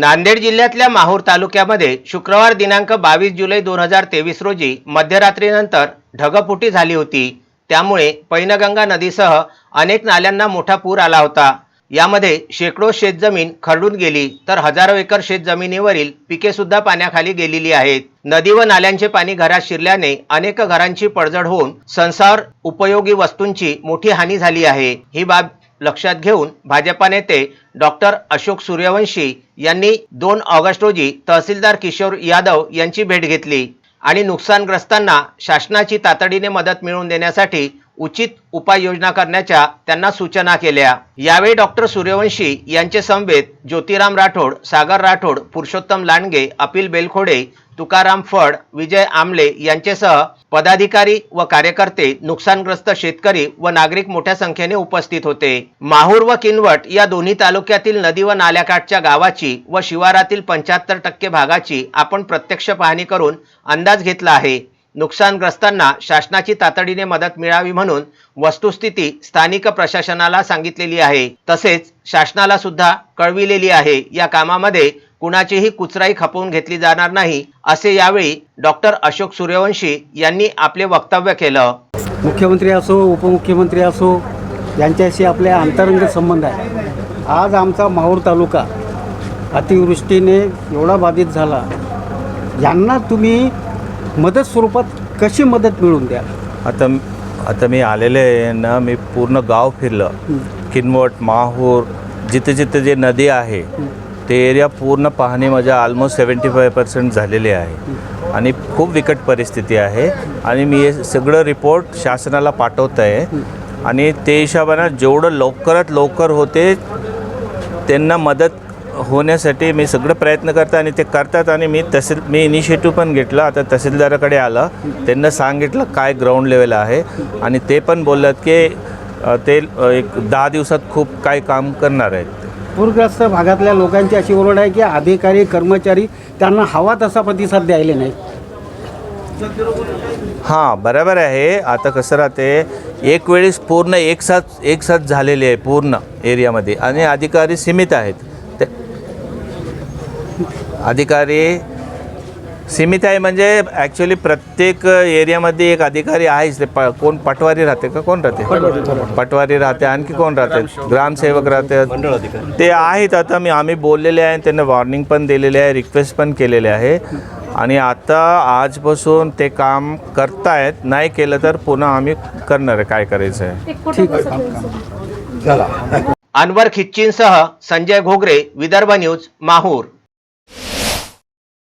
नांदेड जिल्ह्यातल्या माहूर तालुक्यामध्ये शुक्रवार दिनांक बावीस जुलै दोन हजार तेवीस रोजी मध्यरात्रीनंतर ढगफुटी झाली होती. त्यामुळे पैनगंगा नदीसह अनेक नाल्यांना मोठा पूर आला होता. यामध्ये शेकडो शेतजमीन खरडून गेली तर हजारो एकर शेतजमिनीवरील पिके सुद्धा पाण्याखाली गेलेली आहेत. नदी व नाल्यांचे पाणी घरात शिरल्याने अनेक घरांची पडझड होऊन संसार उपयोगी वस्तूंची मोठी हानी झाली आहे. ही बाब लक्षात घेऊन भाजपा नेते डॉक्टर अशोक सूर्यवंशी यांनी दोन ऑगस्ट रोजी तहसीलदार किशोर यादव यांची भेट घेतली आणि नुकसानग्रस्तांना शासनाची तातडीने मदत मिळवून देण्यासाठी उचित उपाययोजना करण्याच्या त्यांना सूचना केल्या. यावेळी डॉक्टर सूर्यवंशी यांचे समवेत ज्योतिराम राठोड सागर राठोड पुरुषोत्तम लांडगे अपिल बेलखोडे तुकाराम फड विजय आमले यांचेसह पदाधिकारी व कार्यकर्ते नुकसानग्रस्त शेतकरी व नागरिक मोठ्या संख्येने उपस्थित होते. माहूर व किनवट या दोन्ही तालुक्यातील नदी व नाल्याकाठच्या गावाची व शिवारातील पंच्याहत्तर टक्के भागाची आपण प्रत्यक्ष पाहणी करून अंदाज घेतला आहे. नुकसानग्रस्तांना शासनाची तातडीने मदत मिळावी म्हणून वस्तुस्थिती स्थानिक प्रशासनाला सांगितलेली आहे. तसेच शासनाला सुद्धा कळविलेली आहे. या कामामध्ये कुणाचीही कुचराई खपवून घेतली जाणार नाही असे यावेळी डॉक्टर अशोक सूर्यवंशी यांनी आपले वक्तव्य केलं. मुख्यमंत्री असो उपमुख्यमंत्री असो यांच्याशी आपले अंतरंग संबंध आहे. आज आमचा माहूर तालुका अतिवृष्टीने एवढा बाधित झाला. यांना तुम्ही मदत स्वरूपात कशी मदत मिळवून द्या आता आता मी आलेले आहे ना मी पूर्ण गाव फिरलं. किनवट माहूर जिथे जिथे जे नदी आहे ते एरिया पूर्ण पाहणी माझ्या ऑलमोस्ट सेवन्टी फाय पर्सेंट झालेले आहे. आणि खूप बिकट परिस्थिती आहे. आणि मी हे सगळं रिपोर्ट शासनाला पाठवत आहे. आणि ते हिशोबानं जेवढं लवकरात लवकर होते त्यांना मदत होण्यासाठी मी सगळं प्रयत्न करतो आणि ते करतात आणि मी तहसील मी इनिशिएटिव्ह पण घेतलं. आता तहसीलदाराकडे आलं. त्यांना सांगितलं काय ग्राउंड लेवल आहे. आणि ते पण बोललात की ते एक दहा दिवसात खूप काय काम करणार आहेत. पूरग्रस्त भागातल्या लोकांची अशी ओरड आहे की अधिकारी कर्मचारी त्यांना हवा तसा प्रतिसाद द्यायला नाही हां बरोबर आहे. आता कसं राहते एक वेळेस पूर्ण एक साथ एक साथ आहे पूर्ण एरियामध्ये. आणि अधिकारी सीमित आहेत. ते अधिकारी सीमित आहे म्हणजे ॲक्च्युली प्रत्येक एरियामध्ये एक अधिकारी आहेच. ते प कोण पटवारी राहते का कोण राहते? पटवारी राहते आणखी कोण राहते? ग्रामसेवक राहते. ते आहेत आता मी आम्ही बोललेले आहे त्यांना वॉर्निंग पण दिलेले आहे रिक्वेस्ट पण केलेले आहे. आणि आता आजपासून ते काम करतायत. नाही केलं तर पुन्हा आम्ही करणार आहे काय करायचं आहे. ठीक आहे. अनवर खिच्चींसह संजय घोगरे विदर्भ न्यूज माहूर.